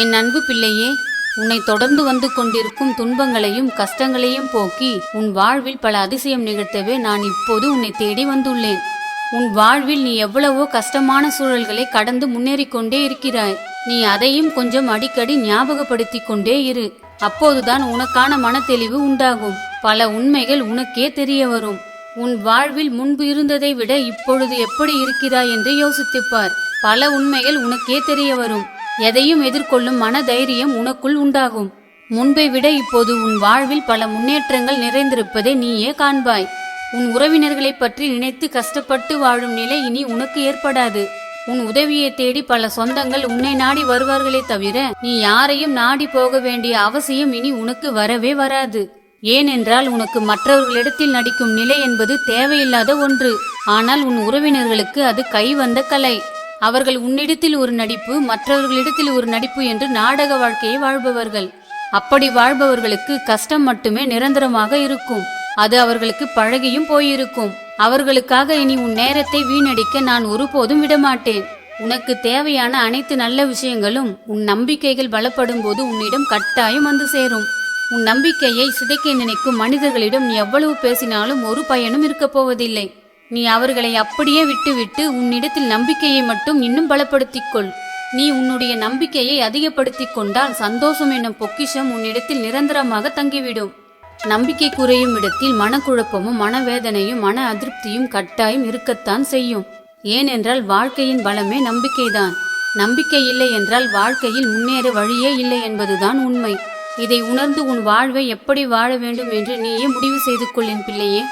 என் அன்பு பிள்ளையே உன்னை தொடர்ந்து வந்து கொண்டிருக்கும் துன்பங்களையும் கஷ்டங்களையும் போக்கி உன் வாழ்வில் பல அதிசயம் நிகழ்த்தவே நான் இப்போது உன்னை தேடி வந்துள்ளேன். உன் வாழ்வில் நீ எவ்வளவோ கஷ்டமான சூழல்களை கடந்து முன்னேறி கொண்டே இருக்கிறாய். நீ அதையும் கொஞ்சம் அடிக்கடி ஞாபகப்படுத்தி கொண்டே இரு. அப்போதுதான் உனக்கான மனத்தெளிவு உண்டாகும். பல உண்மைகள் உனக்கே தெரிய வரும். உன் வாழ்வில் முன்பு இருந்ததை விட இப்பொழுது எப்படி இருக்கிறாய் என்று யோசித்துப்பார் பல உண்மைகள் உனக்கே தெரிய வரும். எதையும் எதிர்கொள்ளும் மன தைரியம் உனக்குள் உண்டாகும். முன்பை விட இப்போது உன் வாழ்வில் பல முன்னேற்றங்கள் நிறைந்திருப்பதை நீயே காண்பாய். உன் உறவினர்களைப் பற்றி நினைத்து கஷ்டப்பட்டு வாழும் நிலை இனி உனக்கு ஏற்படாது. உன் உதவியை தேடி பல சொந்தங்கள் உன்னை நாடி வருவார்களே தவிர நீ யாரையும் நாடி போக வேண்டிய அவசியம் இனி உனக்கு வரவே வராது. ஏனென்றால் உனக்கு மற்றவர்களிடத்தில் நடிக்கும் நிலை என்பது தேவையில்லாத ஒன்று. ஆனால் உன் உறவினர்களுக்கு அது கைவந்த கலை. அவர்கள் உன்னிடத்தில் ஒரு நடிப்பு மற்றவர்களிடத்தில் ஒரு நடிப்பு என்று நாடக வாழ்க்கையை வாழ்பவர்கள். அப்படி வாழ்பவர்களுக்கு கஷ்டம் மட்டுமே நிரந்தரமாக இருக்கும். அது அவர்களுக்கு பழகியும் போயிருக்கும். அவர்களுக்காக இனி உன் நேரத்தை வீணடிக்க நான் ஒருபோதும் விடமாட்டேன். உனக்கு தேவையான அனைத்து நல்ல விஷயங்களும் உன் நம்பிக்கைகள் பலப்படும் போது உன்னிடம் கட்டாயம் வந்து சேரும். உன் நம்பிக்கையை சிதைக்க நினைக்கும் மனிதர்களிடம் நீ எவ்வளவு பேசினாலும் ஒரு பயனும் இருக்கப் போவதில்லை. நீ அவர்களை அப்படியே விட்டுவிட்டு உன்னிடத்தில் நம்பிக்கையை மட்டும் இன்னும் பலப்படுத்திக் கொள் நீ உன்னுடைய நம்பிக்கையை அதிகப்படுத்திக் கொண்டால் சந்தோஷம் என்னும் பொக்கிஷம் உன்னிடத்தில் நிரந்தரமாக தங்கிவிடும். நம்பிக்கை குறையும் இடத்தில் மனக்குழப்பமும் மனவேதனையும் மன அதிருப்தியும் கட்டாயம் இருக்கத்தான் செய்யும். ஏனென்றால் வாழ்க்கையின் பலமே நம்பிக்கைதான். நம்பிக்கை இல்லை என்றால் வாழ்க்கையில் முன்னேற வழியே இல்லை என்பதுதான் உண்மை. இதை உணர்ந்து உன் வாழ்வை எப்படி வாழ வேண்டும் என்று நீயே முடிவு செய்து கொள்ளின் பிள்ளையே.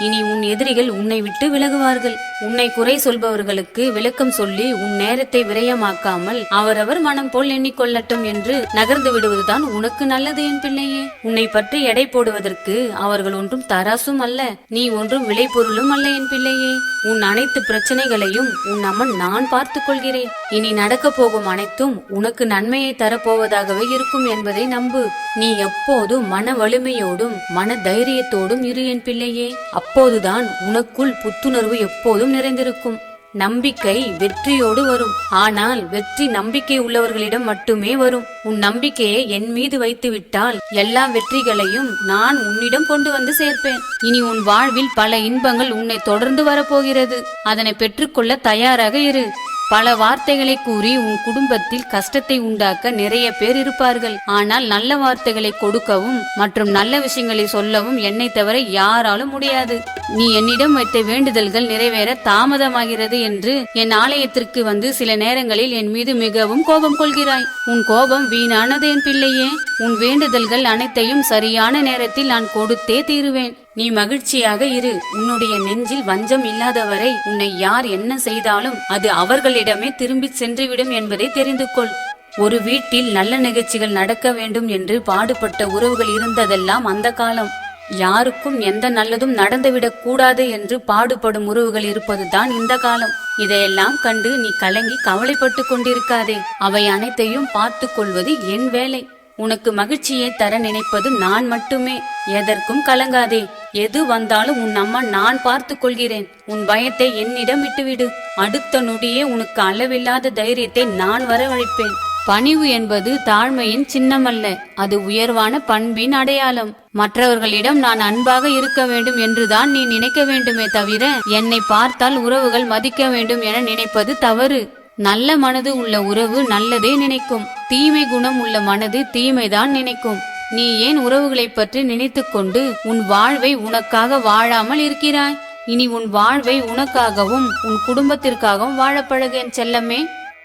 இனி உன் எதிரிகள் உன்னை விட்டு விலகுவார்கள். உன்னை குறை சொல்பவர்களுக்கு விளக்கம் சொல்லி உன் நேரத்தை விரயமாக்காமல் அவரவர் மனம் போல் எண்ணிக்கொள்ளட்டும் என்று நகர்ந்து விடுவதுதான் உனக்கு நல்லது என் பிள்ளையே. உன்னை பற்றி எடை போடுவதற்கு அவர்கள் ஒன்றும் தராசும் அல்ல. நீ ஒன்றும் விளைபொருளும் அல்ல என் பிள்ளையே. உன் அனைத்து பிரச்சனைகளையும் உன் அம்மன் நான் பார்த்துக் கொள்கிறேன். இனி நடக்க போகும் அனைத்தும் உனக்கு நன்மையை தரப்போவதாகவே இருக்கும் என்பதை நம்பு. நீ எப்போதும் மன வலிமையோடும் மன தைரியத்தோடும் இரு என் பிள்ளையே. அப்போதுதான் உனக்குள் புத்துணர்வு எப்போதும் நிறைந்திருக்கும். நம்பிக்கை வெற்றியோடு வரும். ஆனால் வெற்றி நம்பிக்கை உள்ளவர்களிடம் மட்டுமே வரும். உன் நம்பிக்கையை என் மீது வைத்து விட்டால் எல்லா வெற்றிகளையும் நான் உன்னிடம் கொண்டு வந்து சேர்ப்பேன். இனி உன் வாழ்வில் பல இன்பங்கள் உன்னை தொடர்ந்து வரப்போகிறது. அதனை பெற்றுக்கொள்ள தயாராக இரு. பல வார்த்தைகளை கூறி உன் குடும்பத்தில் கஷ்டத்தை உண்டாக்க நிறைய பேர் இருப்பார்கள். ஆனால் நல்ல வார்த்தைகளை கொடுக்கவும் மற்றும் நல்ல விஷயங்களை சொல்லவும் என்னை தவிர யாராலும் முடியாது. நீ என்னிடம் வைத்த வேண்டுதல்கள் நிறைவேற தாமதமாகிறது என்று என் ஆலயத்திற்கு வந்து சில நேரங்களில் என் மீது மிகவும் கோபம் கொள்கிறாய். உன் கோபம் வீணானது என் பிள்ளையே. உன் வேண்டுதல்கள் அனைத்தையும் சரியான நேரத்தில் நான் கொடுத்தே தீருவேன். நீ மகிழ்ச்சியாக இரு. உன்னுடைய நெஞ்சில் வஞ்சம் இல்லாதவரை உன்னை யார் என்ன செய்தாலும் அது அவர்களிடமே திரும்பி சென்றுவிடும் என்பதை தெரிந்து கொள் ஒரு வீட்டில் நல்ல நிகழ்ச்சிகள் நடக்க வேண்டும் என்று பாடுபட்ட உறவுகள் இருந்ததெல்லாம் அந்த காலம். யாருக்கும் எந்த நல்லதும் நடந்துவிடக் கூடாது என்று பாடுபடும் உறவுகள் இருப்பதுதான் இந்த காலம். இதையெல்லாம் கண்டு நீ கலங்கி கவலைப்பட்டு கொண்டிருக்காதே. அவை அனைத்தையும் பார்த்து கொள்வது என் வேலை. உனக்கு மகிழ்ச்சியை தர நினைப்பது நான் மட்டுமே. எதற்கும் கலங்காதே. எது வந்தாலும் உன் அம்மா நான் பார்த்து கொள்கிறேன். உன் பயத்தை என்னிடம் விட்டுவிடு. அடுத்த நொடியே உனக்கு அளவில்லாத தைரியத்தை நான் வரவழைப்பேன். பணிவு என்பது தாழ்மையின் சின்னமல்ல. அது உயர்வான பண்பின் அடையாளம். மற்றவர்களிடம் நான் அன்பாக இருக்க வேண்டும் என்றுதான் நீ நினைக்க வேண்டுமே தவிர என்னை பார்த்தால் உறவுகள் மதிக்க வேண்டும் என நினைப்பது தவறு. நல்ல மனது உள்ள உறவு நல்லதே நினைக்கும். தீமை குணம் உள்ள மனது தீமைதான் நினைக்கும். நீ ஏன் உறவுகளைப் பற்றி நினைத்துக்கொண்டு உன் வாழ்வை உனக்காக வாழாமல் இருக்கிறாய்? இனி உன் வாழ்வை உனக்காகவும் உன் குடும்பத்திற்காகவும் வாழப்பழகேன் செல்லமே.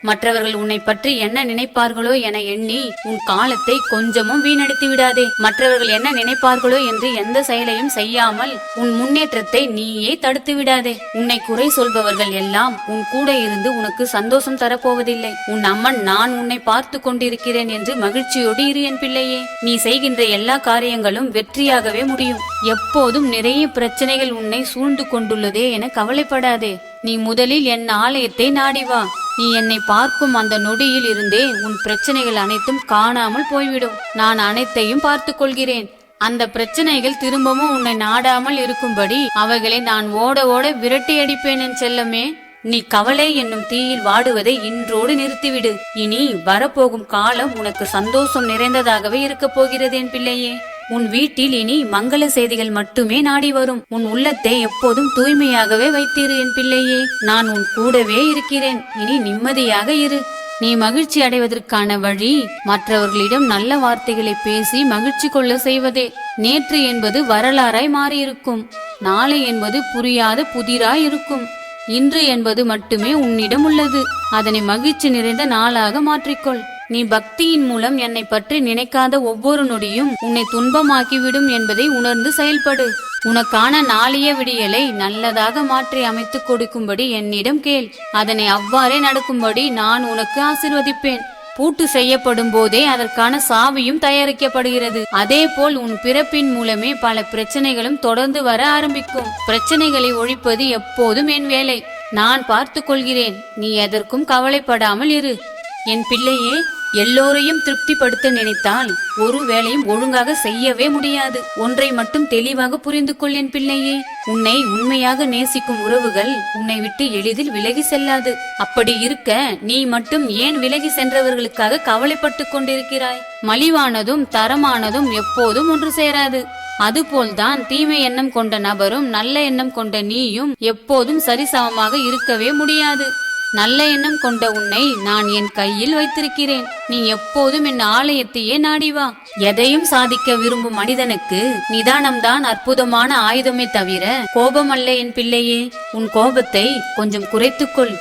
மற்றவர்கள் உன்னை பற்றி என்ன நினைப்பார்களோ என எண்ணி உன் காலத்தை கொஞ்சமும் வீணடித்து விடாதே. மற்றவர்கள் என்ன நினைப்பார்களோ என்று எந்த செயலையும் செய்யாமல் உன் முன்னேற்றத்தை நீயே தடுத்து விடாதே. உன்னை குறை சொல்பவர்கள் எல்லாம் உன் கூட இருந்து உனக்கு சந்தோஷம் தரப்போவதில்லை. உன் அம்மன் நான் உன்னை பார்த்து கொண்டிருக்கிறேன் என்று மகிழ்ச்சியோடு இரு என் பிள்ளையே. நீ செய்கின்ற எல்லா காரியங்களும் வெற்றியாகவே முடியும். எப்போதும் நிறைய பிரச்சனைகள் உன்னை சூழ்ந்து கொண்டுள்ளதே என கவலைப்படாதே. நீ முதலில் என் ஆலயத்தை நாடி வா. நீ என்னை பார்க்கும் அந்த நொடியில் இருந்தே உன் பிரச்சனைகள் அனைத்தும் காணாமல் போய்விடும். நான் அனைத்தையும் பார்த்து கொள்கிறேன். அந்த பிரச்சனைகள் திரும்பவும் உன்னை நாடாமல் இருக்கும்படி அவைகளை நான் ஓட ஓட விரட்டி அடிப்பேன் என் செல்லமே. நீ கவலை என்னும் தீயில் வாடுவதை இன்றோடு நிறுத்திவிடு. இனி வரப்போகும் காலம் உனக்கு சந்தோஷம் நிறைந்ததாகவே இருக்கப் போகிறது என் பிள்ளையே. உன் வீட்டில் இனி மங்கள செய்திகள் மட்டுமே நாடி வரும். உன் உள்ளத்தை எப்போதும் தூய்மையாகவே வைத்திரு என் பிள்ளையே. நான் உன் கூடவே இருக்கிறேன். இனி நிம்மதியாக இரு. நீ மகிழ்ச்சி அடைவதற்கான வழி மற்றவர்களிடம் நல்ல வார்த்தைகளை பேசி மகிழ்ச்சி கொள்ள செய்வதே. நேற்று என்பது வரலாறாய் மாறியிருக்கும். நாளை என்பது புரியாத புதிராய் இருக்கும். இன்று என்பது மட்டுமே உன்னிடம் உள்ளது. அதனை மகிழ்ச்சி நிறைந்த நாளாக மாற்றிக்கொள். நீ பக்தியின் மூலம் என்னை பற்றி நினைக்காத ஒவ்வொரு நொடியும் உன்னை துன்பமாக்கிவிடும் என்பதை உணர்ந்து செயல்படு. உனக்கான நாளிய விடியலை நல்லதாக மாற்றி அமைத்துக் கொடுக்கும்படி என்னிடம் கேள். அதனை அவ்வாறே நடக்கும்படி நான் உனக்கு ஆசிர்வதிப்பேன். பூட்டு செய்யப்படும் போதே அதற்கான சாவியும் தயாரிக்கப்படுகிறது. அதே போல் உன் பிறப்பின் மூலமே பல பிரச்சனைகளும் தொடர்ந்து வர ஆரம்பிக்கும். பிரச்சனைகளை ஒழிப்பது எப்போதும் என் வேலை. நான் பார்த்து கொள்கிறேன். நீ எதற்கும் கவலைப்படாமல் இரு. என் பிள்ளையே எல்லோரையும் திருப்திப்படுத்த நினைத்தால் ஒரு வேலையும் ஒழுங்காக செய்யவே முடியாது. ஒன்றை மட்டும் தெளிவாக புரிந்து கொள் என் பிள்ளையே. உன்னை உண்மையாக நேசிக்கும் உறவுகள் உன்னை விட்டு எளிதில் விலகி செல்லாது. அப்படி இருக்க நீ மட்டும் ஏன் விலகி சென்றவர்களுக்காக கவலைப்பட்டு கொண்டிருக்கிறாய்? மலிவானதும் தரமானதும் எப்போதும் ஒன்று சேராது. அதுபோல்தான் தீமை எண்ணம் கொண்ட நபரும் நல்ல எண்ணம் கொண்ட நீயும் எப்போதும் சரிசமமாக இருக்கவே முடியாது. நல்ல எண்ணம் கொண்ட உன்னை நான் என் கையில் வைத்திருக்கிறேன். நீ எப்போதும் என் ஆலயத்தையே நாடி வா. எதையும் சாதிக்க விரும்பும் மனிதனுக்கு நிதானம்தான் அற்புதமான ஆயுதமே தவிர கோபமல்ல என் பிள்ளையே. உன் கோபத்தை கொஞ்சம் குறைத்துக்கொள்.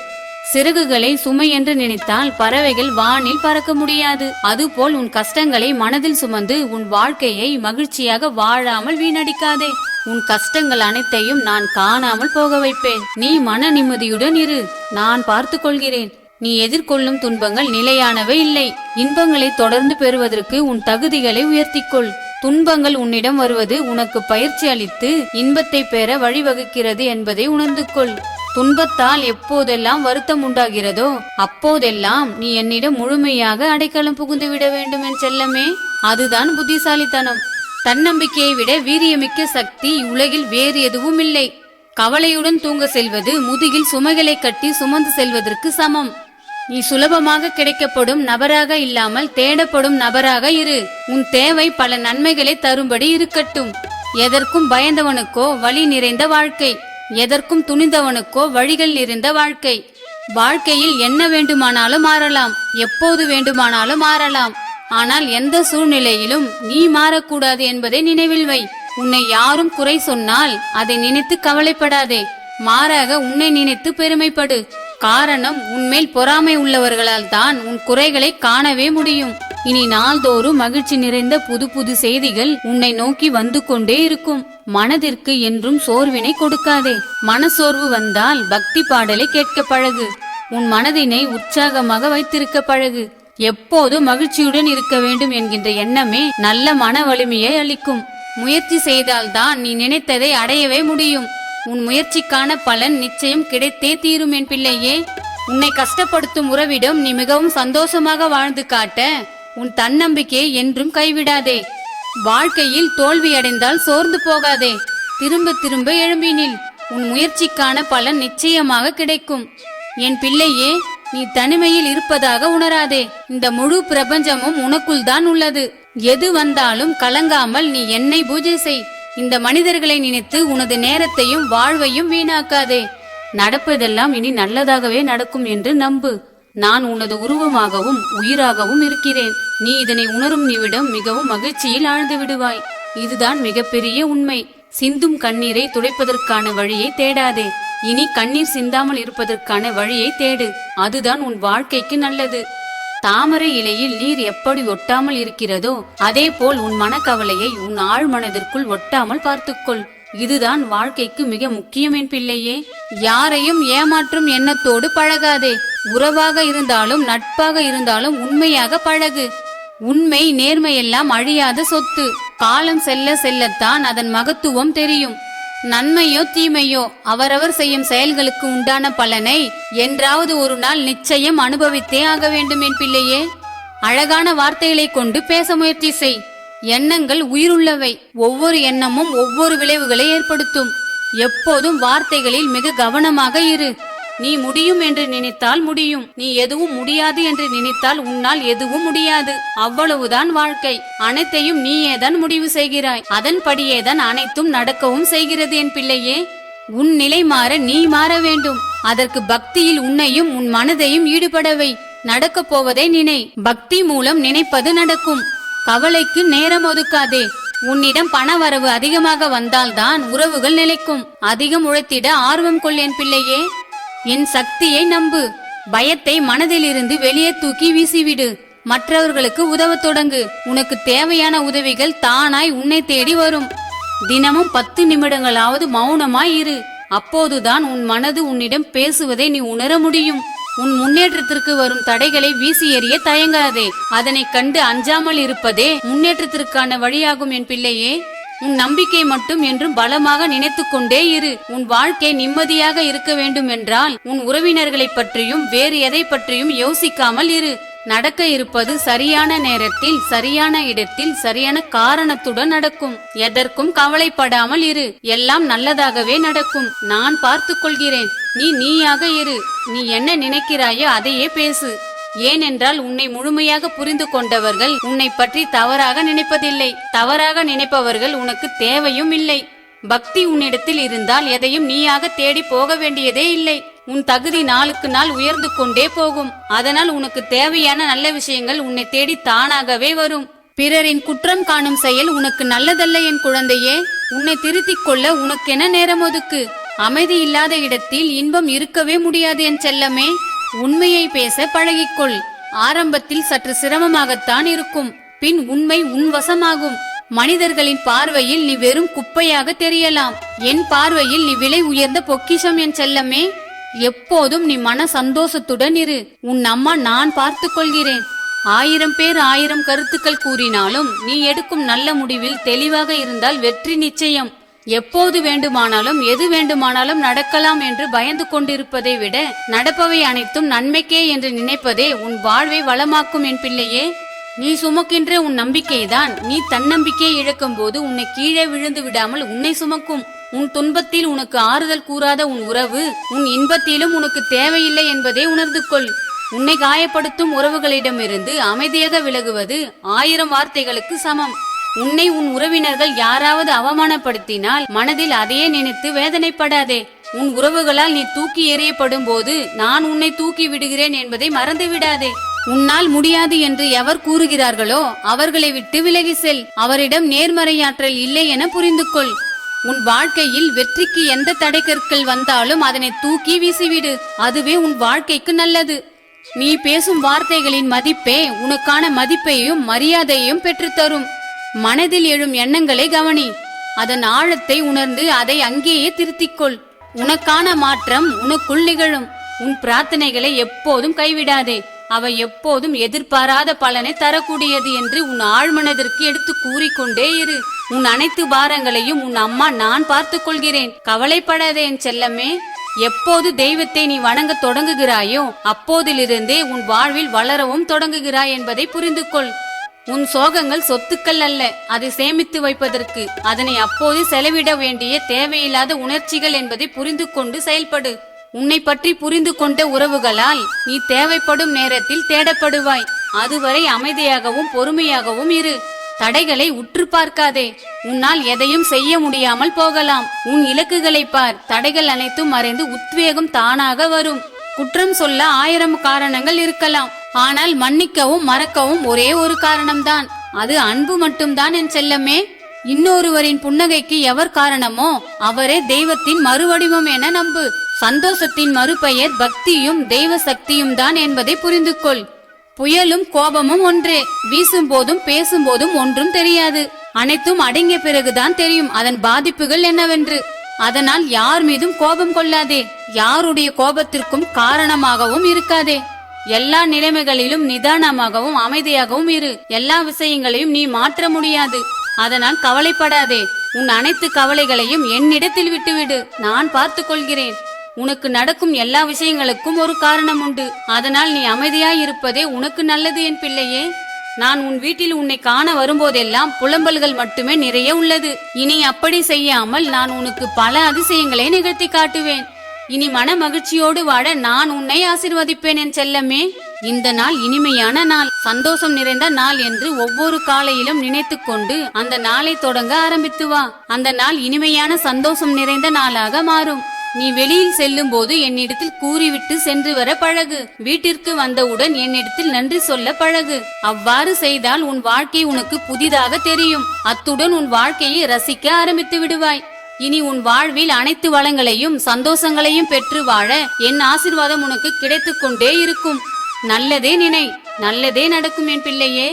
சிறகுகளை சுமை என்று நினைத்தால் பறவைகள் வானில் பறக்க முடியாது. அதுபோல் உன் கஷ்டங்களை மனதில் சுமந்து உன் வாழ்க்கையை மகிழ்ச்சியாக வாழாமல் வீணடிக்காதே. உன் கஷ்டங்கள் அனைத்தையும் நான் காணாமல் போக வைப்பேன். நீ மன நிம்மதியுடன் இரு. நான் பார்த்து கொள்கிறேன். நீ எதிர்கொள்ளும் துன்பங்கள் நிலையானவை இல்லை. இன்பங்களை தொடர்ந்து பெறுவதற்கு உன் தகுதிகளை உயர்த்திக்கொள். துன்பங்கள் உன்னிடம் வருவது உனக்கு பயிற்சி அளித்து இன்பத்தை பெற வழிவகுக்கிறது என்பதை உணர்ந்து கொள் துன்பத்தால் எப்போதெல்லாம் வருத்தம் உண்டாகிறதோ அப்போதெல்லாம் நீ என்னிடம் முழுமையாக அடைக்கலம் புகுந்து விட வேண்டும் என் செல்லமே. அதுதான் புத்திசாலித்தனம். தன்னம்பிக்கையை விட வீரியமிக்க சக்தி உலகில் வேறு எதுவும் இல்லை. கவலையுடன் தூங்க செல்வது முதுகில் சுமைகளை கட்டி சுமந்து செல்வதற்கு சமம். நீ சுலபமாக கிடைக்கப்படும் நபராக இல்லாமல் தேடப்படும் நபராக இரு. உன் தேவை பல நன்மைகளை தரும்படி இருக்கட்டும். எதற்கும் பயந்தவனுக்கோ வழி நிறைந்த வாழ்க்கை. எதற்கும் துணிந்தவனுக்கோ வழிகள் நிறைந்த வாழ்க்கை. வாழ்க்கையில் என்ன வேண்டுமானாலும் மாறலாம். எப்போது வேண்டுமானாலும் மாறலாம். ஆனால் எந்த சூழ்நிலையிலும் நீ மாறக்கூடாது என்பதை நினைவில் வை. உன்னை யாரும் குறை சொன்னால் அதை நினைத்து கவலைப்படாதே. மாறாக உன்னை நினைத்து பெருமைப்படு. காரணம் உன்மேல் பொறாமை உள்ளவர்களால் தான் உன் குறைகளை காணவே முடியும். இனி நாள்தோறும் மகிழ்ச்சி நிறைந்த புது புது செய்திகள் உன்னை நோக்கி வந்து கொண்டே இருக்கும். மனதிற்கு என்றும் சோர்வினை கொடுக்காதே. மனசோர்வு வந்தால் பக்தி பாடலை கேட்க பழகு. உன் மனதினை உற்சாகமாக வைத்திருக்க பழகு. எப்போது மகிழ்ச்சியுடன் இருக்க வேண்டும் என்கின்ற எண்ணமே நல்ல மன வலிமையை அளிக்கும். முயற்சி செய்தால்தான் நீ நினைத்ததை அடையவே முடியும். உன் முயற்சிக்கான பலன் நிச்சயம் கிடைத்தே தீரும் என் பிள்ளையே. உன்னை கஷ்டப்படுத்தும் உறவிடம் நீ மிகவும் சந்தோஷமாக வாழ்ந்து காட்ட உன் தன்னம்பிக்கையை என்றும் கைவிடாதே. வாழ்க்கையில் தோல்வியடைந்தால் சோர்ந்து போகாதே. திரும்ப திரும்ப எழும்பினில் உன் முயற்சிக்கான பலன் நிச்சயமாக கிடைக்கும். என் பிள்ளையே நீ தனிமையில் இருப்பதாக உணராதே. இந்த முழு பிரபஞ்சமும் உனக்குள் தான் உள்ளது. எது வந்தாலும் கலங்காமல் நீ என்னை பூஜை செய். இந்த மனிதர்களை நினைத்து உனது நேரத்தையும் வாழ்வையும் வீணாக்காதே. நடப்பதெல்லாம் இனி நல்லதாகவே நடக்கும் என்று நம்பு. நான் உனது உருவமாகவும் உயிராகவும் இருக்கிறேன். நீ இதனை உணரும் நிமிடம் மிகவும் மகிழ்ச்சியில் ஆழ்ந்து விடுவாய். இதுதான் மிகப்பெரிய உண்மை. சிந்தும் கண்ணீரை துடைப்பதற்கான வழியை தேடாதே. இனி கண்ணீர் சிந்தாமல் இருப்பதற்கான வழியை தேடு. அதுதான் உன் வாழ்க்கைக்கு நல்லது. தாமரை இலையில் நீர் எப்படி ஒட்டாமல் இருக்கிறதோ அதே போல் உன் மனக்கவலையை உன் ஆழ் மனதிற்குள் ஒட்டாமல் பார்த்துக்கொள். இதுதான் வாழ்க்கைக்கு மிக முக்கியம் என் பிள்ளையே. யாரையும் ஏமாற்றும் எண்ணத்தோடு பழகாதே. உறவாக இருந்தாலும் நட்பாக இருந்தாலும் உண்மையாக பழகு. உண்மை நேர்மையெல்லாம் அழியாத சொத்து. காலம் செல்ல செல்லத்தான் அதன் மகத்துவம் தெரியும். நன்மையோ தீமையோ அவரவர் செய்யும் செயல்களுக்கு உண்டான பலனை என்றாவது ஒரு நாள் நிச்சயம் அனுபவித்தே ஆக வேண்டும் என் பிள்ளையே. அழகான வார்த்தைகளை கொண்டு பேச முயற்சி செய். எண்ணங்கள் உயிருள்ளவை. ஒவ்வொரு எண்ணமும் ஒவ்வொரு விளைவுகளை ஏற்படுத்தும். எப்போதும் வார்த்தைகளில் மிக கவனமாக இரு. நீ முடியும் என்று நினைத்தால் முடியும். நீ எதுவும் முடியாது என்று நினைத்தால் உன்னால் எதுவும் முடியாது. அவ்வளவுதான் வாழ்க்கை. அனைத்தையும் நீயேதான் முடிவு செய்கிறாய். அதன்படியேதான் அனைத்தும் நடக்கவும் செய்கிறது என் பிள்ளையே. உன் நிலை மாற நீ மாற வேண்டும். அதற்கு பக்தியில் உன்னையும் உன் மனதையும் ஈடுபடவை. நடக்கப் போவதை நினை. பக்தி மூலம் நினைப்பது நடக்கும். கவலைக்கு நேரம் ஒதுக்காதே. உன்னிடம் பண வரவு அதிகமாக வந்தால்தான் உறவுகள் நிலைக்கும். அதிகம் உழைத்திட ஆர்வம் கொள் என் பிள்ளையே. என் சக்தியை நம்பு. பயத்தை மனதிலிருந்து வெளியே தூக்கி வீசிவிடு. மற்றவர்களுக்கு உதவத் தொடங்கு. உனக்கு தேவையான உதவிகள் தானாய் உன்னை தேடி வரும். தினமும் பத்து நிமிடங்களாவது மௌனமாய் இரு. அப்போதுதான் உன் மனது உன்னிடம் பேசுவதை நீ உணர முடியும். உன் முன்னேற்றத்திற்கு வரும் தடைகளை வீசி எறிய தயங்காதே. அதனைக் கண்டு அஞ்சாமல் இருப்பதே முன்னேற்றத்திற்கான வழியாகும் என் பிள்ளையே. உன் நம்பிக்கை மட்டும் என்றும் பலமாக நினைத்து கொண்டே இரு. உன் வாழ்க்கை நிம்மதியாக இருக்க வேண்டும் என்றால் உன் உறவினர்களைப் பற்றியும் வேறு எதை பற்றியும் யோசிக்காமல் இரு. நடக்க இருப்பது சரியான நேரத்தில் சரியான இடத்தில் சரியான காரணத்துடன் நடக்கும். எதற்கும் கவலைப்படாமல் இரு. எல்லாம் நல்லதாகவே நடக்கும். நான் பார்த்து கொள்கிறேன். நீ நீயாக இரு. நீ என்ன நினைக்கிறாயோ அதையே பேசு. ஏனென்றால் உன்னை முழுமையாக புரிந்து கொண்டவர்கள் உன்னை பற்றி தவறாக நினைப்பதில்லை. தவறாக நினைப்பவர்கள் உனக்கு தேவையும் இல்லை. பக்தி உன்னிடத்தில் இருந்தால் எதையும் நீயாக தேடி போக வேண்டியதே இல்லை. உன் தகுதி நாளுக்கு நாள் உயர்ந்து கொண்டே போகும். அதனால் உனக்கு தேவையான நல்ல விஷயங்கள் உன்னை தேடி தானாகவே வரும். பிறரின் குற்றம் காணும் செயல் உனக்கு நல்லதல்ல என் குழந்தையே. உன்னை திருத்திக் கொள்ள உனக்கென நேரம் ஒதுக்கு. அமைதி இல்லாத இடத்தில் இன்பம் இருக்கவே முடியாது என் செல்லமே. உண்மையை பேச பழகிக்கொள். ஆரம்பத்தில் சற்று சிரமமாகத்தான் இருக்கும். பின் உண்மை உன் வசமாகும். மனிதர்களின் பார்வையில் நீ வெறும் குப்பையாக தெரியலாம். என் பார்வையில் நீ விலை உயர்ந்த பொக்கிஷம் என் செல்லமே. எப்போதும் நீ மன சந்தோஷத்துடன் இரு. உன் அம்மா நான் பார்த்து கொள்கிறேன். ஆயிரம் பேர் ஆயிரம் கருத்துக்கள் கூறினாலும் நீ எடுக்கும் நல்ல முடிவில் தெளிவாக இருந்தால் வெற்றி நிச்சயம். எப்போது வேண்டுமானாலும் எது வேண்டுமானாலும் நடக்கலாம் என்று பயந்து கொண்டிருப்பதை விட நடப்பவை அனைத்தும் நன்மைக்கே என்று நினைப்பதே உன் வாழ்வை வளமாக்கும் என் பிள்ளையே. நீ சுமக்கின்ற உன் நம்பிக்கைதான். நீ தன்னம்பிக்கையை இழக்கும் போது உன்னை கீழே விழுந்து விடாமல் உன்னை சுமக்கும். உன் துன்பத்தில் உனக்கு ஆறுதல் கூறாத உன் உறவு உன் இன்பத்திலும் உனக்கு தேவையில்லை என்பதை உணர்ந்து கொள். உன்னை காயப்படுத்தும் உறவுகளிடமிருந்து அமைதியாக விலகுவது ஆயிரம் வார்த்தைகளுக்கு சமம். உன்னை உன் உறவினர்கள் யாராவது அவமானப்படுத்தினால் மனதில் அதையே நினைத்து வேதனைப்படாதே. உன் உறவுகளால் நீ தூக்கி எறியப்படும் போது நான் உன்னை தூக்கி விடுகிறேன் என்பதை மறந்து விடாதே. உன்னால் முடியாது என்று எவர் கூறுகிறார்களோ அவர்களை விட்டு விலகி செல். அவரிடம் நேர்மறையாற்றல் இல்லை என புரிந்து கொள் உன் வாழ்க்கையில் வெற்றிக்கு எந்த தடைக்கற்கள் வந்தாலும் அதனை தூக்கி வீசிவிடு. அதுவே உன் வாழ்க்கைக்கு நல்லது. நீ பேசும் வார்த்தைகளின் மதிப்பே உனக்கான மதிப்பையும் மரியாதையையும் பெற்றுத்தரும். மனதில் எழும் எண்ணங்களை கவனி. அதன் ஆழத்தை உணர்ந்து அதை அங்கேயே திருத்திக்கொள். உனக்கான மாற்றம் உனக்குள் நிகழும். உன் பிரார்த்தனைகளை எப்போதும் கைவிடாதே. அவை எப்போதும் எதிர்பாராத பலனை தரக்கூடியது என்று உன் ஆழ்மனதிற்கு எடுத்து கூறிக்கொண்டே இரு. உன் அனைத்து பாரங்களையும் உன் அம்மா நான் பார்த்துக் கொள்கிறேன். கவலைப்படாதே என் செல்லமே. எப்போது தெய்வத்தை நீ வணங்க தொடங்குகிறாயோ அப்போதிலிருந்தே உன் வாழ்வில் வளரவும் தொடங்குகிறாய் என்பதை புரிந்து கொள் உன் சோகங்கள் சொத்துக்கள் அல்ல. அதை சேமித்து வைப்பதற்கு. அதனை அப்போது செலவிட வேண்டிய தேவையில்லாத உணர்ச்சிகள் என்பதை புரிந்து கொண்டு செயல்படு. உன்னை பற்றி புரிந்து கொண்ட உறவுகளால் நீ தேவைப்படும் நேரத்தில் தேடப்படுவாய். அதுவரை அமைதியாகவும் பொறுமையாகவும் இரு. தடைகளை உற்று பார்க்காதே. உன்னால் எதையும் செய்ய முடியாமல் போகலாம். உன் இலக்குகளை பார். தடைகள் அனைத்தும் மறைந்து உத்வேகம் தானாக வரும். குற்றம் சொல்ல ஆயிரம் காரணங்கள் இருக்கலாம். ஆனால் மன்னிக்கவும் மறக்கவும் ஒரே ஒரு காரணம்தான். அது அன்பு மட்டும்தான் என் செல்லமே. இன்னொருவரின் புன்னகைக்கு எவர் காரணமோ அவரே தெய்வத்தின் மறுவடிவம் என நம்பு. சந்தோஷத்தின் மறுபெயர் பக்தியும் தெய்வ சக்தியும் தான் என்பதை புரிந்து கொள் புயலும் கோபமும் ஒன்றே. வீசும் போதும் பேசும் போதும் ஒன்றும் தெரியாது. அனைத்தும் அடங்கிய பிறகுதான் தெரியும் அதன் பாதிப்புகள் என்னவென்று. அதனால் யார் மீதும் கோபம் கொள்ளாதே. யாருடைய கோபத்திற்கும் காரணமாகவும் இருக்காதே. எல்லா நிலைமைகளிலும் நிதானமாகவும் அமைதியாகவும் இரு. எல்லா விஷயங்களையும் நீ மாற்ற முடியாது. அதனால் கவலைப்படாதே. உன் அனைத்து கவலைகளையும் என்னிடத்தில் விட்டுவிடு. நான் பார்த்து கொள்கிறேன் உனக்கு நடக்கும் எல்லா விஷயங்களுக்கும் ஒரு காரணம் உண்டு. அதனால் நீ அமைதியாய் இருப்பதே உனக்கு நல்லது என் பிள்ளையே. நான் உன் வீட்டில் உன்னை காண வரும்போதெல்லாம் புலம்பல்கள் மட்டுமே நிறைய உள்ளது. இனி அப்படி செய்யாமல் நான் உனக்கு பல அதிசயங்களை நிகழ்த்தி காட்டுவேன். இனி மன மகிழ்ச்சியோடு வாழ நான் உன்னை ஆசிர்வதிப்பேன் என் செல்லமே. இந்த நாள் இனிமையான நாள். சந்தோஷம் நிறைந்த நாள் என்று ஒவ்வொரு காலையிலும் நினைத்து கொண்டு அந்த நாளை தொடங்க ஆரம்பித்து வா. அந்த நாள் இனிமையான சந்தோஷம் நிறைந்த நாளாக மாறும். நீ வெளியில் செல்லும் போது என்னிடத்தில் கூறிவிட்டு சென்று வர பழகு. வீட்டிற்கு வந்தவுடன் என்னிடத்தில் நன்றி சொல்ல பழகு. அவ்வாறு செய்தால் உன் வாழ்க்கை உனக்கு புதிதாக தெரியும். அத்துடன் உன் வாழ்க்கையை ரசிக்க ஆரம்பித்து விடுவாய். இனி உன் வாழ்வில் அனைத்து வளங்களையும் சந்தோஷங்களையும் பெற்று வாழ என் ஆசிர்வாதம் உனக்கு கிடைத்து கொண்டே இருக்கும். நல்லதே நினை நல்லதே நடக்கும் என் பிள்ளையே.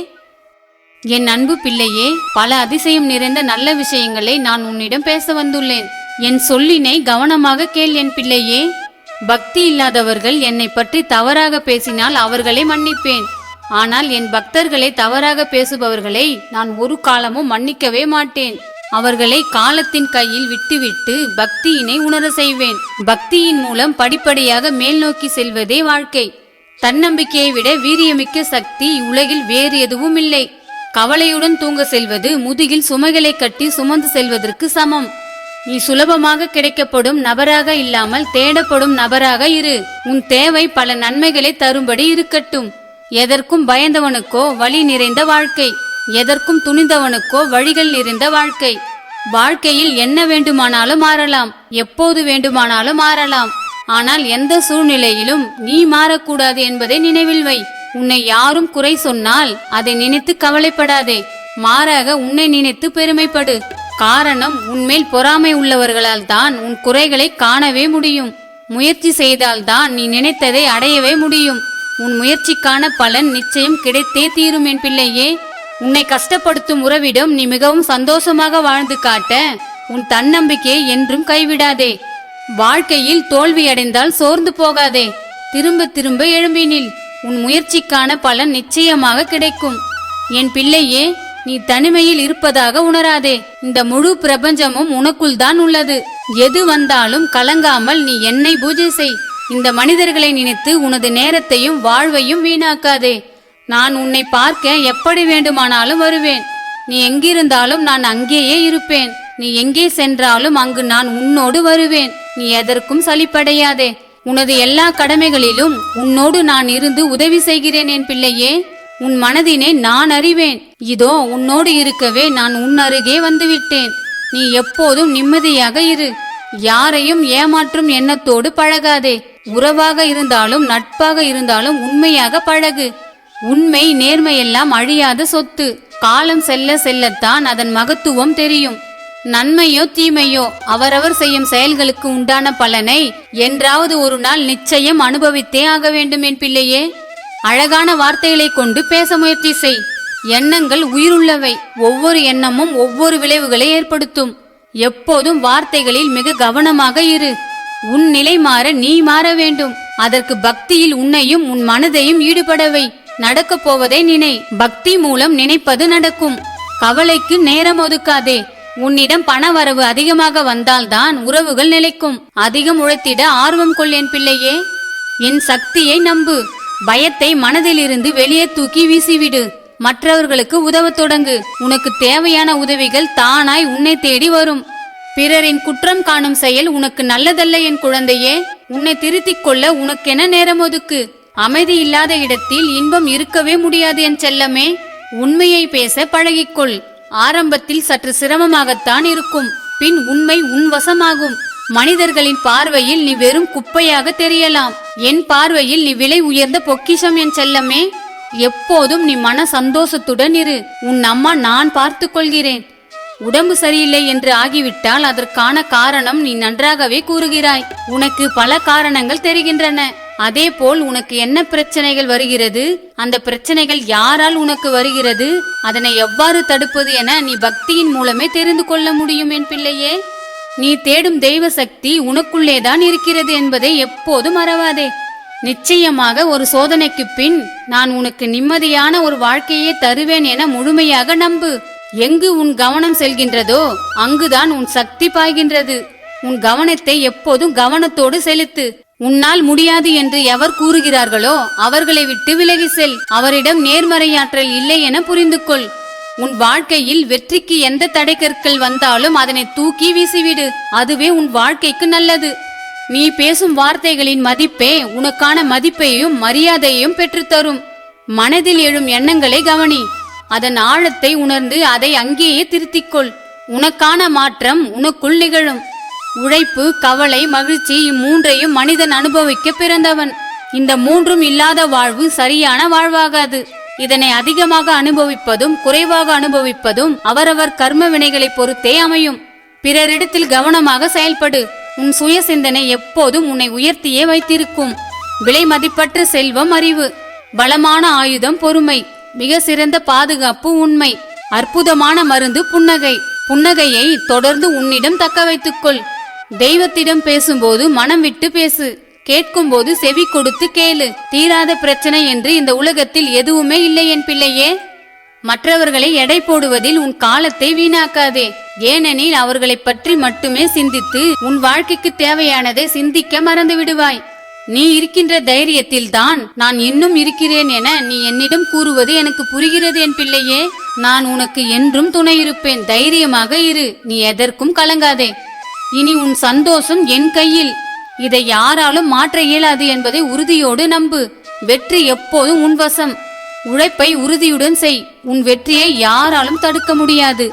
என் அன்பு பிள்ளையே பல அதிசயம் நிறைந்த நல்ல விஷயங்களை நான் உன்னிடம் பேச வந்துள்ளேன். என் சொல்லினை கவனமாக கேள் என் பிள்ளையே. பக்தி இல்லாதவர்கள் என்னை பற்றி தவறாக பேசினால் அவர்களை மன்னிப்பேன். ஆனால் என் பக்தர்களை தவறாக பேசுபவர்களை நான் ஒரு காலமும் மன்னிக்கவே மாட்டேன். அவர்களை காலத்தின் கையில் விட்டுவிட்டு பக்தியினை உணர செய்வேன். பக்தியின் மூலம் படிப்படியாக மேல் நோக்கி செல்வதே வாழ்க்கை. தன்னம்பிக்கையை விட வீரியமிக்க சக்தி உலகில் வேறு எதுவும் இல்லை. கவலையுடன் தூங்க செல்வது முதுகில் சுமைகளை கட்டி சுமந்து செல்வதற்கு சமம். நீ சுலபமாக கிடைக்கப்படும் நபராக இல்லாமல் தேடப்படும் நபராக இரு. உன் தேவை பல நன்மைகளை தரும்படி இருக்கட்டும். எதற்கும் பயந்தவனுக்கோ வழி நிறைந்த வாழ்க்கை. எதற்கும் துணிந்தவனுக்கோ வழிகள் நிறைந்த வாழ்க்கை. வாழ்க்கையில் என்ன வேண்டுமானாலும் மாறலாம். எப்போது வேண்டுமானாலும் மாறலாம். ஆனால் எந்த சூழ்நிலையிலும் நீ மாறக்கூடாது என்பதை நினைவில் வை. உன்னை யாரும் குறை சொன்னால் அதை நினைத்து கவலைப்படாதே. மாறாக உன்னை நினைத்து பெருமைப்படு. காரணம் உன்மேல் பொறாமை உள்ளவர்களால் தான் உன் குறைகளை காணவே முடியும். முயற்சி செய்தால்தான் நீ நினைத்ததை அடையவே முடியும். உன் முயற்சிக்கான பலன் நிச்சயம் கிடைத்தே தீரும் என் பிள்ளையே. உன்னை கஷ்டப்படுத்தும் உறவிடம் நீ மிகவும் சந்தோஷமாக வாழ்ந்து காட்ட உன் தன்னம்பிக்கையை என்றும் கைவிடாதே. வாழ்க்கையில் தோல்வியடைந்தால் சோர்ந்து போகாதே. திரும்ப திரும்ப எழும்பினில் உன் முயற்சிக்கான பலன் நிச்சயமாக கிடைக்கும். என் பிள்ளையே நீ தனிமையில் இருப்பதாக உணராதே. இந்த முழு பிரபஞ்சமும் உனக்குள் தான் உள்ளது. எது வந்தாலும் கலங்காமல் நீ என்னை பூஜை செய். இந்த மனிதர்களை நினைத்து உனது நேரத்தையும் வாழ்வையும் வீணாக்காதே. நான் உன்னை பார்க்க எப்படி வேண்டுமானாலும் வருவேன். நீ எங்கிருந்தாலும் நான் அங்கேயே இருப்பேன். நீ எங்கே சென்றாலும் அங்கு நான் உன்னோடு வருவேன். நீ எதற்கும் சலிப்படையாதே. உனது எல்லா கடமைகளிலும் உன்னோடு நான் இருந்து உதவி செய்கிறேன் என் பிள்ளையே. உன் மனதினை நான் அறிவேன். இதோ உன்னோடு இருக்கவே நான் உன் அருகே வந்துவிட்டேன். நீ எப்போதும் நிம்மதியாக இரு. யாரையும் ஏமாற்றும் எண்ணத்தோடு பழகாதே. உறவாக இருந்தாலும் நட்பாக இருந்தாலும் உண்மையாக பழகு. உண்மை நேர்மையெல்லாம் அழியாத சொத்து. காலம் செல்ல செல்லத்தான் அதன் மகத்துவம் தெரியும். நன்மையோ தீமையோ அவரவர் செய்யும் செயல்களுக்கு உண்டான பலனை என்றாவது ஒரு நாள் நிச்சயம் அனுபவித்தே ஆக வேண்டும் என் பிள்ளையே. அழகான வார்த்தைகளை கொண்டு பேச முயற்சி செய். எண்ணங்கள் உயிருள்ளவை. ஒவ்வொரு எண்ணமும் ஒவ்வொரு விளைவுகளை ஏற்படுத்தும். எப்போதும் வார்த்தைகளில் மிக கவனமாக இரு. உன் நிலை மாற நீ மாற வேண்டும். அதற்கு பக்தியில் உன்னையும் உன் மனதையும் ஈடுபடவை நடக்கப் போவதை நினை. பக்தி மூலம் நினைப்பது நடக்கும். கவலைக்கு நேரம் ஒதுக்காதே. உன்னிடம் பண வரவு அதிகமாக வந்தால்தான் உறவுகள் நிலைக்கும். அதிகம் உழைத்திட ஆர்வம் கொள் என் பிள்ளையே. என் சக்தியை நம்பு. பயத்தை மனதிலிருந்து வெளியே தூக்கி வீசிவிடு. மற்றவர்களுக்கு உதவத் தொடங்கு. உனக்கு தேவையான உதவிகள் தானாய் உன்னை தேடி வரும். பிறரின் குற்றம் காணும் செயல் உனக்கு நல்லதல்ல என் குழந்தையே. உன்னை திருத்திக் கொள்ள உனக்கென நேரம் ஒதுக்கு. அமைதி இல்லாத இடத்தில் இன்பம் இருக்கவே முடியாது என் செல்லமே. உண்மையை பேச பழகிக்கொள். ஆரம்பத்தில் சற்று சிரமமாகத்தான் இருக்கும். பின் உண்மை உன் வசமாகும். மனிதர்களின் பார்வையில் நீ வெறும் குப்பையாக தெரியலாம். என் பார்வையில் நீ விலை உயர்ந்த பொக்கிஷம் என் செல்லமே. எப்போதும் நீ மன சந்தோஷத்துடன் இரு. உன் அம்மா நான் பார்த்து கொள்கிறேன். உடம்பு சரியில்லை என்று ஆகிவிட்டால் அதற்கான காரணம் நீ நன்றாகவே கூறுகிறாய். உனக்கு பல காரணங்கள் தெரிகின்றன. அதேபோல் உனக்கு என்ன பிரச்சனைகள் வருகிறது? அந்த பிரச்சனைகள் யாரால் உனக்கு வருகிறது? அதனை எவ்வாறு தடுப்பது என நீ பக்தியின் மூலமே தெரிந்து கொள்ள முடியும் என் பிள்ளையே. நீ தேடும் தெய்வ சக்தி உனக்குள்ளேதான் இருக்கிறது என்பதை எப்போதும் மறவாதே. நிச்சயமாக ஒரு சோதனைக்கு பின் நான் உனக்கு நிம்மதியான ஒரு வாழ்க்கையை தருவேன் என முழுமையாக நம்பு. எங்கு உன் கவனம் செல்கின்றதோ அங்குதான் உன் சக்தி பாய்கின்றது. உன் கவனத்தை எப்போதும் கவனத்தோடு செலுத்து. உன்னால் முடியாது என்று எவர் கூறுகிறார்களோ அவர்களை விட்டு விலகி செல். அவரிடம் நேர்மறையாற்றல் இல்லை என புரிந்து கொள் உன் வாழ்க்கையில் வெற்றிக்கு எந்த தடைக்கற்கள் வந்தாலும் அதனை தூக்கி வீசிவிடு. அதுவே உன் வாழ்க்கைக்கு நல்லது. நீ பேசும் வார்த்தைகளின் மதிப்பே உனக்கான மதிப்பையும் மரியாதையையும் பெற்றுத்தரும். மனதில் எழும் எண்ணங்களை கவனி. அதன் ஆழத்தை உணர்ந்து அதை அங்கேயே திருத்திக்கொள். உனக்கான மாற்றம் உனக்குள் நிகழும். உழைப்பு கவலை மகிழ்ச்சி இம்மூன்றையும் மனிதன் அனுபவிக்க பிறந்தவன். இந்த மூன்றும் இல்லாத வாழ்வு சரியான வாழ்வாகாது. இதனை அதிகமாக அனுபவிப்பதும் குறைவாக அனுபவிப்பதும் அவரவர் கர்ம வினைகளை பொறுத்தே அமையும். பிறரிடத்தில் கவனமாக செயல்படு. உன் சுய சிந்தனை எப்போதும் உன்னை உயர்த்தியே வைத்திருக்கும். விலை மதிப்பற்ற செல்வம் அறிவு. பலமான ஆயுதம் பொறுமை. மிக சிறந்த பாதுகாப்பு உண்மை. அற்புதமான மருந்து புன்னகை. புன்னகையை தொடர்ந்து உன்னிடம் தக்க வைத்துக்கொள். தெய்வத்திடம் பேசும்போது மனம் விட்டு பேசு. கேட்கும்போது செவி கொடுத்து கேளு. தீராத பிரச்சனை என்று இந்த உலகத்தில் எதுவுமே இல்லை என் பிள்ளையே. மற்றவர்களை எடை போடுவதில் உன் காலத்தை வீணாக்காதே. ஏனெனில் அவர்களைப் பற்றி மட்டுமே சிந்தித்து உன் வாழ்க்கைக்கு தேவையானதை சிந்திக்க மறந்து விடுவாய். நீ இருக்கின்ற தைரியத்தில் தான் நான் இன்னும் இருக்கிறேன் என நீ என்னிடம் கூறுவது எனக்கு புரிகிறது என் பிள்ளையே. நான் உனக்கு என்றும் துணை இருப்பேன். தைரியமாக இரு. நீ எதற்கும் கலங்காதே. இனி உன் சந்தோஷம் என் கையில். இதை யாராலும் மாற்ற இயலாது என்பதை உறுதியோடு நம்பு. வெற்றி எப்போதும் உன் வசம். உழைப்பை உறுதியுடன் செய். உன் வெற்றியை யாராலும் தடுக்க முடியாது.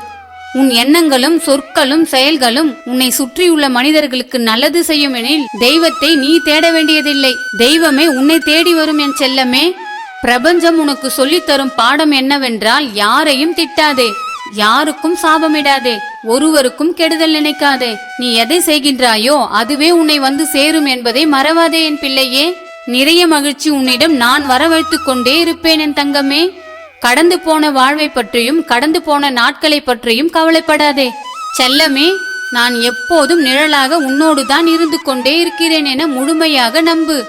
உன் எண்ணங்களும் சொற்களும் செயல்களும் உன்னை சுற்றியுள்ள மனிதர்களுக்கு நல்லது செய்யும் எனில் தெய்வத்தை நீ தேட வேண்டியதில்லை. தெய்வமே உன்னை தேடி வரும் என் செல்லமே. பிரபஞ்சம் உனக்கு சொல்லித்தரும் பாடம் என்னவென்றால் யாரையும் திட்டாதே. யாருக்கும் சாபமிடாதே ஒருவருக்கும் கெடுதல் நினைக்காதே. நீ எதை செய்கின்றாயோ அதுவே உன்னை வந்து சேரும் என்பதை மறவாதே என் பிள்ளையே. நிறைய மகிழ்ச்சி உன்னிடம் நான் வரவழைத்துக் கொண்டே இருப்பேன் என் தங்கமே. கடந்து போன வாழ்வை பற்றியும் கடந்து போன நாட்களை பற்றியும் கவலைப்படாதே. செல்லமே நான் எப்போதும் நிழலாக உன்னோடுதான் இருந்து கொண்டே இருக்கிறேன் என முழுமையாக நம்பு.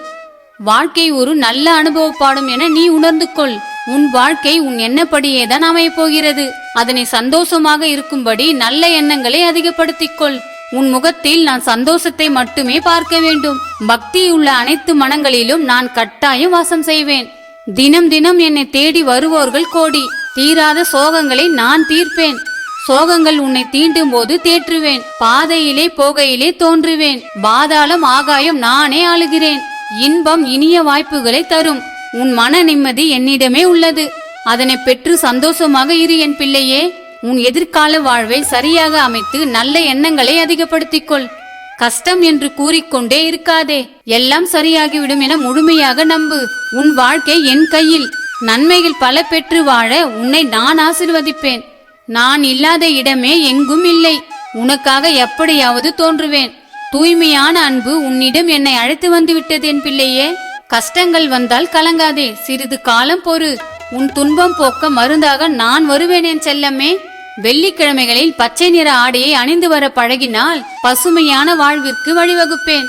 வாழ்க்கை ஒரு நல்ல அனுபவ பாடம் என நீ உணர்ந்து கொள். உன் வாழ்க்கை உன் எண்ணப்படியே தான் அமையப் போகிறது. அதனை சந்தோஷமாக இருக்கும்படி நல்ல எண்ணங்களை அதிகப்படுத்திக் கொள் உன் முகத்தில் நான் சந்தோஷத்தை மட்டுமே பார்க்க வேண்டும். பக்தியுள்ள அனைத்து மனங்களிலும் நான் கட்டாயம் வாசம் செய்வேன். தினம் தினம் என்னை தேடி வருவோர்கள் கோடி. தீராத சோகங்களை நான் தீர்ப்பேன். சோகங்கள் உன்னை தீண்டும் போது தேற்றுவேன். பாதையிலே போகையிலே தோன்றுவேன். பாதாளம் ஆகாயம் நானே ஆளுகிறேன். இன்பம் இனிய வாய்ப்புகளை தரும். உன் மன நிம்மதி என்னிடமே உள்ளது. அதனை பெற்று சந்தோஷமாக இரு என் பிள்ளையே. உன் எதிர்கால வாழ்வை சரியாக அமைத்து நல்ல எண்ணங்களை அதிகப்படுத்திக் கொள் கஷ்டம் என்று கூறிக்கொண்டே இருக்காதே. எல்லாம் சரியாகிவிடும் என முழுமையாக நம்பு. உன் வாழ்க்கை என் கையில். நன்மைகள் பல பெற்று வாழ உன்னை நான் ஆசிர்வதிப்பேன். நான் இல்லாத இடமே எங்கும் இல்லை. உனக்காக எப்படியாவது தோன்றுவேன். தூய்மையான அன்பு உன்னிடம் என்னை அழைத்து வந்துவிட்டது என் பிள்ளையே. கஷ்டங்கள் வந்தால் கலங்காதே. சிறிது காலம் பொறு. உன் துன்பம் போக்க மருந்தாக நான் வருவேன் என் செல்லமே. வெள்ளிக்கிழமைகளில் பச்சை நிற ஆடையை அணிந்து வர பழகினால் பசுமையான வாழ்விற்கு வழிவகுப்பேன்.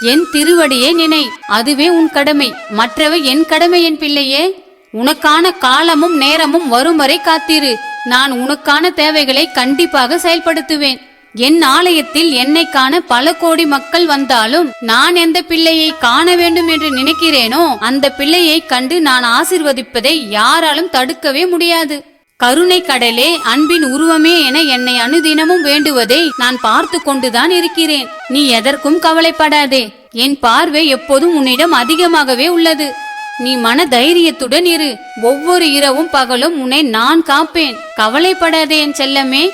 என் திருவடியே நினை. அதுவே உன் கடமை. மற்றவை என் கடமை என் பிள்ளையே. உனக்கான காலமும் நேரமும் வரும் வரை காத்திரு. நான் உனக்கான தேவைகளை கண்டிப்பாக செயல்படுத்துவேன். என் ஆலயத்தில் என்னை காண பல கோடி மக்கள் வந்தாலும் நான் எந்த பிள்ளையை காண வேண்டும் என்று நினைக்கிறேனோ அந்த பிள்ளையை கண்டு நான் ஆசிர்வதிப்பதை யாராலும் தடுக்கவே முடியாது. கருணை கடலே அன்பின் உருவமே என என்னை அனுதினமும் வேண்டுவதை நான் பார்த்து கொண்டுதான் இருக்கிறேன். நீ எதற்கும் கவலைப்படாதே. என் பார்வை எப்போதும் உன்னிடம் அதிகமாகவே உள்ளது. நீ மன தைரியத்துடன் இரு. ஒவ்வொரு இரவும் பகலும் உன்னை நான் காப்பேன். கவலைப்படாதே என் செல்லமே.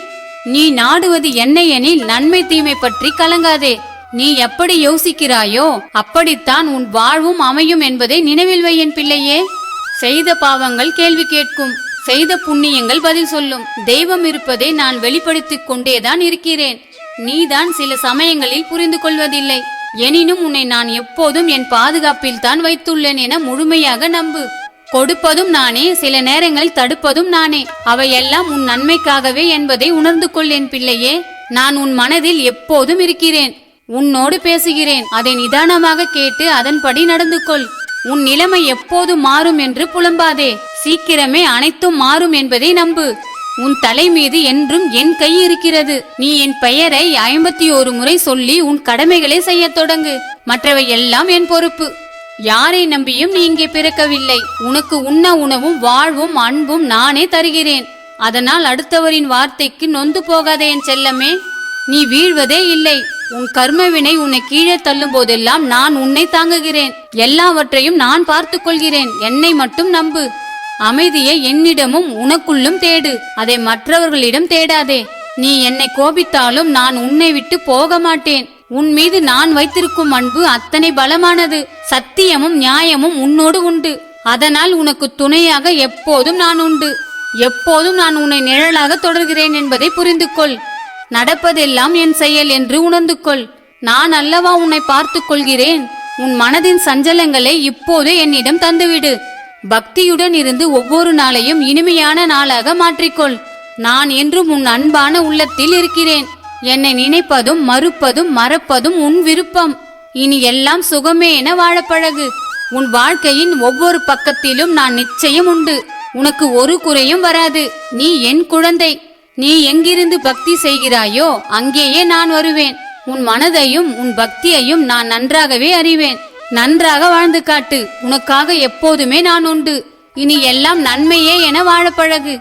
நீ நாடுவது என்ன எனில் நன்மை தீமை பற்றி கலங்காதே. நீ எப்படி யோசிக்கிறாயோ அப்படித்தான் உன் வாழ்வும் அமையும் என்பதை நினைவில் வை என் பிள்ளையே. செய்த பாவங்கள் கேள்வி கேட்கும். செய்த புண்ணியங்கள் பதில் சொல்லும். தெய்வம் இருப்பதை நான் வெளிப்படுத்திக் கொண்டேதான் இருக்கிறேன். நீதான் சில சமயங்களில் புரிந்து கொள்வதில்லை. எனினும் உன்னை நான் எப்போதும் என் பாதுகாப்பில் தான் வைத்துள்ளேன் என முழுமையாக நம்பு. கொடுப்பதும் நானே சில நேரங்களில் தடுப்பதும் நானே. அவையெல்லாம் உன் நன்மைக்காகவே என்பதை உணர்ந்து கொள் என் பிள்ளையே. நான் உன் மனதில் எப்போதும் இருக்கிறேன். உன்னோடு பேசுகிறேன். அதை நிதானமாக கேட்டு அதன்படி நடந்து கொள். உன் நிலைமை எப்போது மாறும் என்று புலம்பாதே. சீக்கிரமே அனைத்தும் மாறும் என்பதை நம்பு. உன் தலை மீது என்றும் என் கை இருக்கிறது. நீ என் பெயரை ஐம்பத்தி ஒரு முறை சொல்லி உன் கடமைகளை செய்யத் தொடங்கு. மற்றவை எல்லாம் என் பொறுப்பு. யாரை நம்பியும் நீ இங்கே பிறக்கவில்லை. உனக்கு உண்ண உணவும் வாழ்வும் அன்பும் நானே தருகிறேன். அதனால் அடுத்தவரின் வார்த்தைக்கு நொந்து போகாதே என் செல்லமே. நீ வீழ்வதே இல்லை. உன் கர்மவினை உன்னை கீழே தள்ளும் போதெல்லாம் நான் உன்னை தாங்குகிறேன். எல்லாவற்றையும் நான் பார்த்து கொள்கிறேன். என்னை மட்டும் நம்பு. அமைதியை என்னிடமும் உனக்குள்ளும் தேடு. அதை மற்றவர்களிடம் தேடாதே. நீ என்னை கோபித்தாலும் நான் உன்னை விட்டு போக மாட்டேன். உன் மீது நான் வைத்திருக்கும் அன்பு அத்தனை பலமானது. சத்தியமும் நியாயமும் உன்னோடு உண்டு. அதனால் உனக்கு துணையாக எப்போதும் நான் உண்டு. எப்போதும் நான் உன்னை நிழலாக தொடர்கிறேன் என்பதை புரிந்து கொள் நடப்பதெல்லாம் என் செயல் என்று உணர்ந்து கொள் நான் அல்லவா உன்னை பார்த்து கொள்கிறேன்? உன் மனதின் சஞ்சலங்களை இப்போது என்னிடம் தந்துவிடு. பக்தியுடன் இருந்து ஒவ்வொரு நாளையும் இனிமையான நாளாக மாற்றிக்கொள். நான் என்றும் உன் அன்பான உள்ளத்தில் இருக்கிறேன். என்னை நினைப்பதும் மறுப்பதும் மறப்பதும் உன் விருப்பம். இனி எல்லாம் சுகமே என வாழப்பழகு. உன் வாழ்க்கையின் ஒவ்வொரு பக்கத்திலும் நான் நிச்சயம் உண்டு. உனக்கு ஒரு குறையும் வராது. நீ என் குழந்தை. நீ எங்கிருந்து பக்தி செய்கிறாயோ அங்கேயே நான் வருவேன். உன் மனதையும் உன் பக்தியையும் நான் நன்றாகவே அறிவேன். நன்றாக வாழ்ந்து காட்டு. உனக்காக எப்போதுமே நான் உண்டு. இனி எல்லாம் நன்மையே என வாழப்பழகு.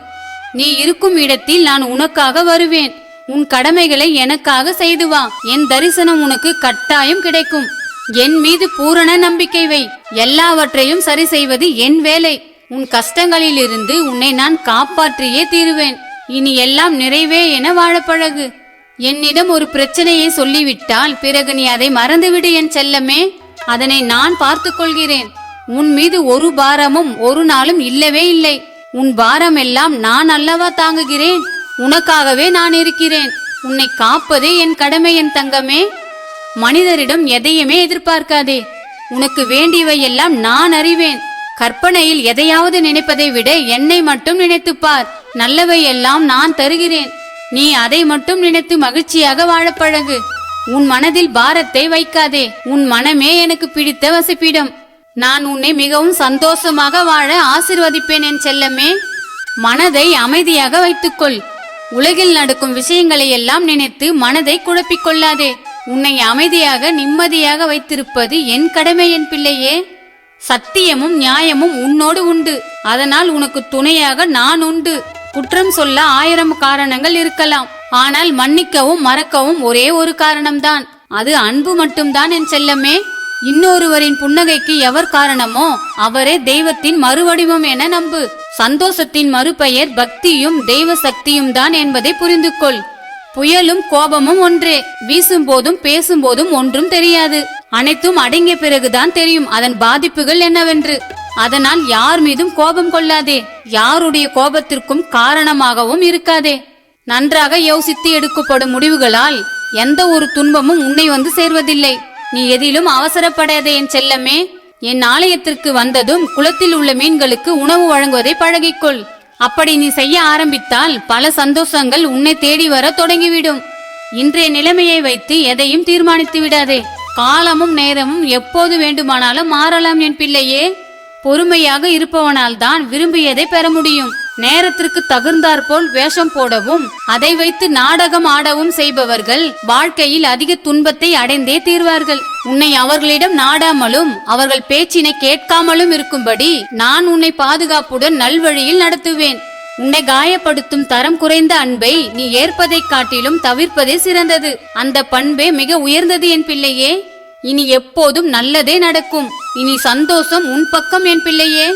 நீ இருக்கும் இடத்தில் நான் உனக்காக வருவேன். உன் கடமைகளை எனக்காக செய்து வா. என் தரிசனம் உனக்கு கட்டாயம் கிடைக்கும். என் மீது பூரண நம்பிக்கை வை. எல்லாவற்றையும் சரி செய்வது என் வேலை. உன் கஷ்டங்களிலிருந்து உன்னை நான் காப்பாற்றியே தீருவேன். இனி எல்லாம் நிறைவே என வாழப்பழகு என்னிடம் ஒரு பிரச்சனையை சொல்லிவிட்டால் பிறகு நீ அதை மறந்துவிடு என் செல்லமே. அதனை நான் பார்த்து கொள்கிறேன். உன் மீது ஒரு பாரமும் ஒரு நாளும் இல்லவே இல்லை. உன் பாரம் எல்லாம் நான் அல்லவா தாங்குகிறேன். உனக்காகவே நான் இருக்கிறேன். உன்னை காப்பதே என் கடமை என் தங்கமே. மனிதரிடம் எதையுமே எதிர்பார்க்காதே. உனக்கு வேண்டியவை எல்லாம் நான் அறிவேன். கற்பனையில் எதையாவது நினைப்பதை விட என்னை மட்டும் நினைத்துப்பார் நல்லவை எல்லாம் நான் தருகிறேன். நீ அதை மட்டும் நினைத்து மகிழ்ச்சியாக வாழப்பழகு உன் மனதில் பாரத்தை வைக்காதே. உன் மனமே எனக்கு பிடித்த வசிப்பிடம். நான் உன்னை மிகவும் சந்தோஷமாக வாழ ஆசிர்வதிப்பேன் என் செல்லமே. மனதை அமைதியாக வைத்துக்கொள். உலகில் நடக்கும் விஷயங்களை எல்லாம் நினைத்து மனதை குழப்பிக் கொள்ளாதே உன்னை அமைதியாக நிம்மதியாக வைத்திருப்பது என் கடமை என் பிள்ளையே. சத்தியமும் நியாயமும் உன்னோடு உண்டு. அதனால் உனக்கு துணையாக நான் உண்டு. குற்றம் சொல்ல ஆயிரம் காரணங்கள் இருக்கலாம். ஆனால் மன்னிக்கவும் மறக்கவும் ஒரே ஒரு காரணம்தான். அது அன்பு மட்டும்தான் என் செல்லமே. இன்னொருவரின் புன்னகைக்கு எவர் காரணமோ அவரே தெய்வத்தின் மறுவடிவம் என நம்பு. சந்தோஷத்தின் மறுபெயர் பக்தியும் தெய்வ சக்தியும் தான் என்பதை புரிந்து கொள் புயலும் கோபமும் ஒன்றே. வீசும் போதும் பேசும் போதும் ஒன்றும் தெரியாது. அனைத்தும் அடங்கிய பிறகுதான் தெரியும் அதன் பாதிப்புகள் என்னவென்று. அதனால் யார் மீதும் கோபம் கொள்ளாதே. யாருடைய கோபத்திற்கும் காரணமாகவும் இருக்காதே. நன்றாக யோசித்து எடுக்கப்படும் முடிவுகளால் எந்த ஒரு துன்பமும் உன்னை வந்து சேர்வதில்லை. நீ எதிலும் அவசரப்படாதே என் செல்லமே. என் ஆலயத்திற்கு வந்ததும் குளத்தில் உள்ள மீன்களுக்கு உணவு வழங்குவதை பழகிக்கொள். அப்படி நீ செய்ய ஆரம்பித்தால் பல சந்தோஷங்கள் உன்னை தேடி வர தொடங்கிவிடும். இன்றைய நிலைமையை வைத்து எதையும் தீர்மானித்து விடாதே. காலமும் நேரமும் எப்போது வேண்டுமானாலும் மாறலாம் என் பிள்ளையே. பொறுமையாக இருப்பவனால் தான் விரும்பியதை பெற முடியும். நேரத்திற்கு தகுந்தாற்போல் வேஷம் போடவும் அதை வைத்து நாடகம் ஆடவும் செய்பவர்கள் வாழ்க்கையில் அதிக துன்பத்தை அடைந்தே தீர்வார்கள். உன்னை அவர்களிடம் நாடாமலும் அவர்கள் பேச்சினை கேட்காமலும் இருக்கும்படி நான் உன்னை பாதுகாப்புடன் நல்வழியில் நடத்துவேன். உன்னை காயப்படுத்தும் தரம் குறைந்த அன்பை நீ ஏற்பதைக் காட்டிலும் தவிர்ப்பதே சிறந்தது. அந்த பண்பே மிக உயர்ந்தது என் பிள்ளையே. இனி எப்போதும் நல்லதே நடக்கும். இனி சந்தோஷம் உன் பக்கம் என் பிள்ளையே.